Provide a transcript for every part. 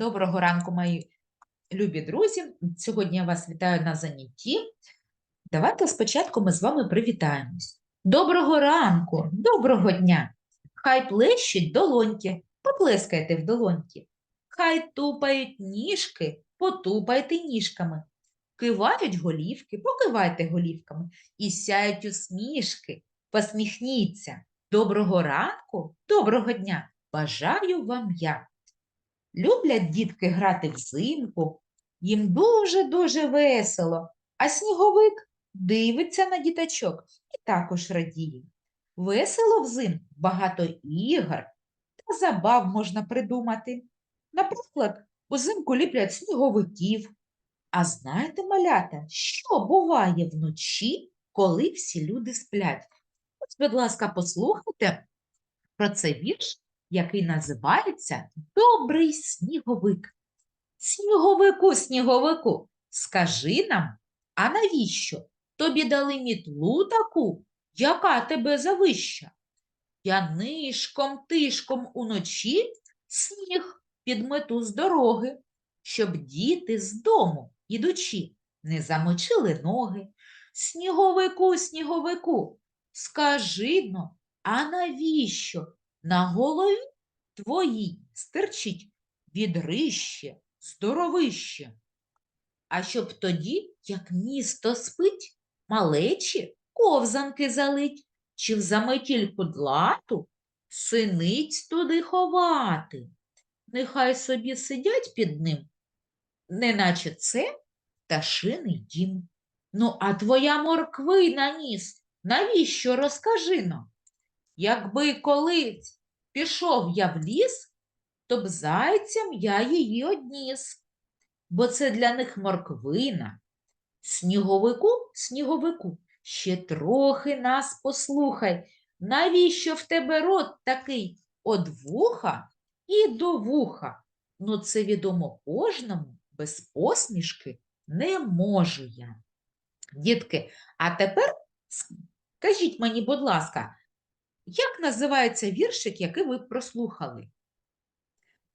Доброго ранку, мої любі друзі. Сьогодні я вас вітаю на занятті. Давайте спочатку ми з вами привітаємось. Доброго ранку, доброго дня! Хай плещуть долоньки, поплескайте в долоньки. Хай тупають ніжки, потупайте ніжками. Кивають голівки, покивайте голівками. І сяють усмішки, посміхніться. Доброго ранку, доброго дня! Бажаю вам я! Люблять дітки грати взимку, їм дуже-дуже весело, а сніговик дивиться на діточок і також радіє. Весело взимку, багато ігор та забав можна придумати. Наприклад, узимку ліплять сніговиків. А знаєте, малята, що буває вночі, коли всі люди сплять? Ось, будь ласка, послухайте про цей вірш який називається Добрий сніговик. Сніговику, сніговику, скажи нам, а навіщо тобі дали мітлу таку, яка тебе завища? Я нишком тишком уночі сніг підмету з дороги, щоб діти з дому, ідучи, не замочили ноги. Сніговику, сніговику, скажи но, а навіщо на голові твоїй стирчить відрище, здоровище. А щоб тоді, як місто спить, малечі ковзанки залить, чи в заметільку длату синиць туди ховати. Нехай собі сидять під ним, неначе це пташиний дім. Ну, а твоя морквина ніс, навіщо розкажи нам? Якби колись пішов я в ліс, то б зайцям я її одніс, бо це для них морквина. Сніговику, сніговику, ще трохи нас послухай, навіщо в тебе рот такий од вуха і до вуха? Ну, це відомо кожному, без посмішки не можу я. Дітки, а тепер скажіть мені, будь ласка, як називається віршик, який ви прослухали?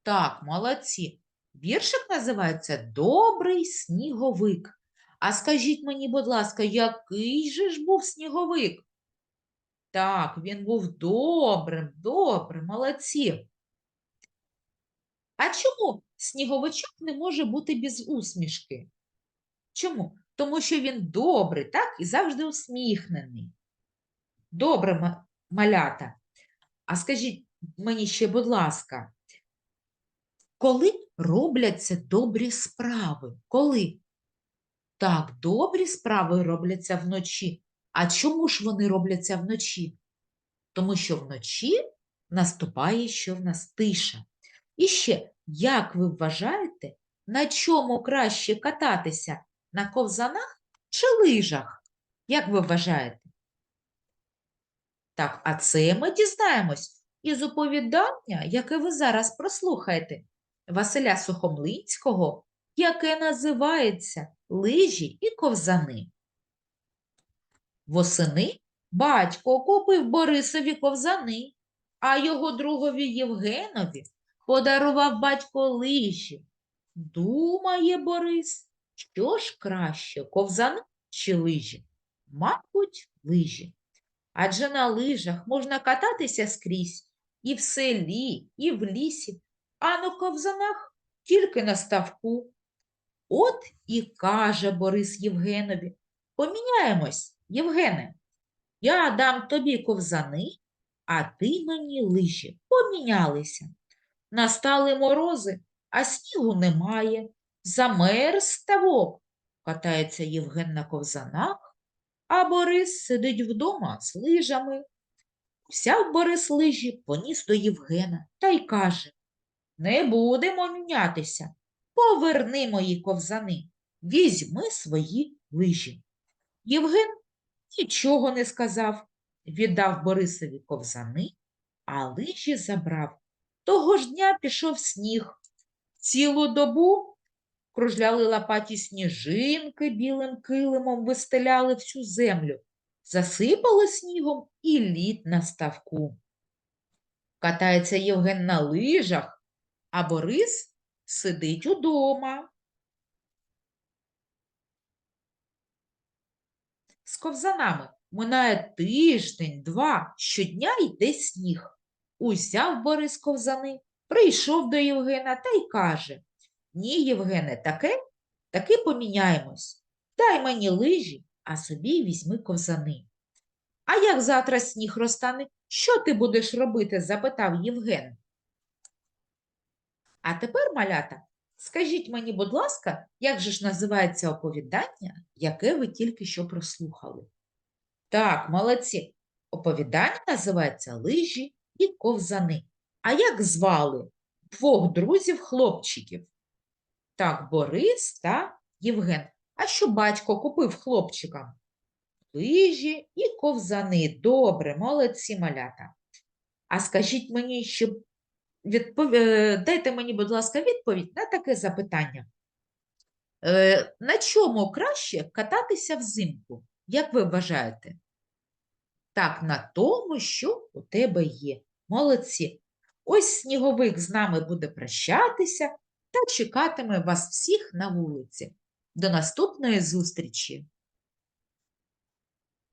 Так, молодці. Віршик називається Добрий сніговик. А скажіть мені, будь ласка, який же ж був сніговик? Так, він був добрим, добрим, молодці. А чому сніговичок не може бути без усмішки? Чому? Тому що він добрий, так, і завжди усміхнений. Добре, малята. А скажіть мені ще, будь ласка, коли робляться добрі справи? Коли? Так, добрі справи робляться вночі. А чому ж вони робляться вночі? Тому що вночі наступає, що в нас тиша. І ще, як ви вважаєте, на чому краще кататися? На ковзанах чи лижах? Як ви вважаєте? Так, а це ми дізнаємось із оповідання, яке ви зараз прослухаєте, Василя Сухомлинського, яке називається Лижі і ковзани. Восени батько купив Борисові ковзани, а його другові Євгенові подарував батько лижі. Думає Борис, що ж краще, ковзани чи лижі? Мабуть, лижі. Адже на лижах можна кататися скрізь і в селі, і в лісі, а на ковзанах тільки на ставку. От і каже Борис Євгенові, поміняємось, Євгене, я дам тобі ковзани, а ти мені лижі помінялися. Настали морози, а снігу немає. Замерз ставок. Катається Євген на ковзанах, а Борис сидить вдома з лижами. Взяв Борис лижі, поніс до Євгена та й каже Не будемо мінятися. Поверни мої ковзани, візьми свої лижі. Євген нічого не сказав, віддав Борисові ковзани, а лижі забрав. Того ж дня пішов сніг. Цілу добу кружляли лопаті сніжинки білим килимом, вистеляли всю землю, засипало снігом і лід на ставку. Катається Євген на лижах, а Борис сидить удома. З ковзанами минає тиждень, два, щодня йде сніг. Узяв Борис ковзани, прийшов до Євгена та й каже: Ні, Євгене, таке, таки поміняємось. Дай мені лижі, а собі візьми ковзани. А як завтра сніг розтане, що ти будеш робити? запитав Євген. А тепер, малята, скажіть мені, будь ласка, як же ж називається оповідання, яке ви тільки що прослухали? Так, молодці. Оповідання називається Лижі і ковзани. А як звали двох друзів-хлопчиків? Так, Борис та Євген. А що батько купив хлопчикам? Лижі і ковзани. Добре, молодці малята. А скажіть мені, ще відпов... е, дайте мені, будь ласка, відповідь на таке запитання. Е, На чому краще кататися взимку? Як ви вважаєте? Так, на тому, що у тебе є. Молодці. Ось сніговик з нами буде прощатися та чекатиме вас всіх на вулиці. До наступної зустрічі!